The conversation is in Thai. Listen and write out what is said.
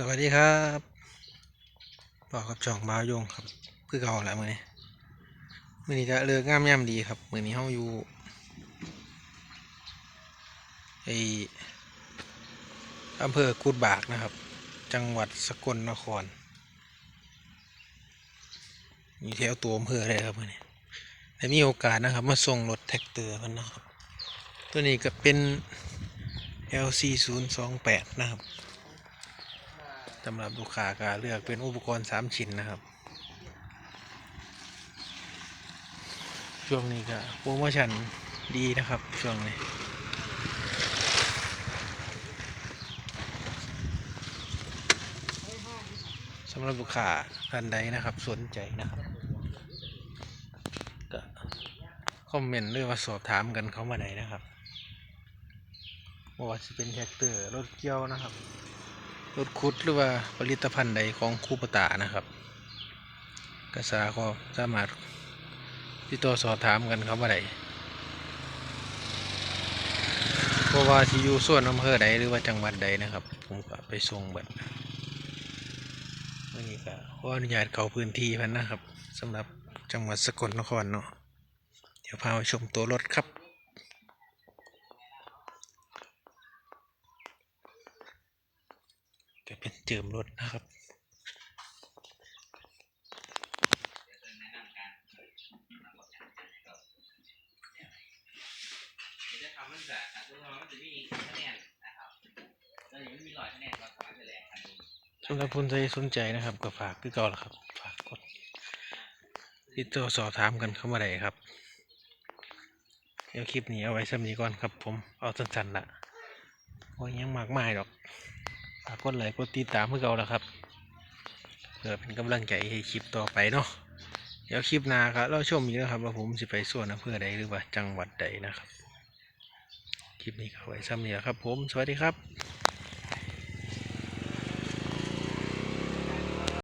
สวัสดีครับบอกกับจ่องมาวยงครับเพื่อเก่าแหละมือนี้มือนี้ก็เลิกง่ามย่ำดีครับมือนี้เฮาอยู่ไออำเภอกุดบากนะครับ จังหวัดสกลนครอยู่แถวตัวอำเภอเลยครับมือนี้ได้มีโอกาสนะครับ มาส่งรถแท็กเตอร์มันนะครับ ตัวนี้ก็เป็น LC 0 2 8นะครับ สำหรับลูกค้าก็เลือกเป็นอุปกรณ์3ชิ้นนะครับ ช่วงนี้ก็โปรโมชั่นดีนะครับช่วงนี้สำหรับลูกค้าท่านใดนะครับ สนใจนะครับก็คอมเมนต์หรือว่าสอบถามกันเข้ามาได้นะครับว่าจะเป็นแท็กเตอร์รถเกี่ยวนะครับ รถคุดหรือว่าผลิตภัณฑ์ใดของคูปตานะครับกระสาก็สามารถติดต่อสอบถามกันครับว่าใดเพราะว่าที่อยู่ส่วนอำเภอใดหรือว่าจังหวัดใดนะครับ ผมก็ไปส่งเบัดวันนี้ก็ขออนุญาตเขาพื้นที่พันนะครับสำหรับจังหวัดสกลนครเนาะเดี๋ยวพาไปชมตัวรถครับ ก็เป็นเจิมรถนะครับจะทำมันจะตัวมันจะมีคะแนนนะครับแล้วอย่างนี้มีร้อยคะแนนเราสามารถจะแหลกอันนี้สำหรับคนที่สนใจนะครับ ก็ฝากคือเก่าละครับ ฝากกดติดต่อสอบถามกันเข้ามาได้ครับเดี๋ยวคลิปนี้เอาไว้สำนี้ก่อนครับผม เอาสั้นๆละว่ายังมากมายหรอก ฝากกดไลค์กดติดตามเพื่อเก่าละครับ เพื่อเป็นกำลังใจให้คลิปต่อไปเนาะเดี๋ยวคลิปหน้าครับเราชมอีกนะครับว่าผมจะไปส่วนอำเภอใดหรือว่าจังหวัดใดนะครับ คลิปนี้ก็เอไว้ซ้ำนี้ละครับ ผมสวัสดีครับ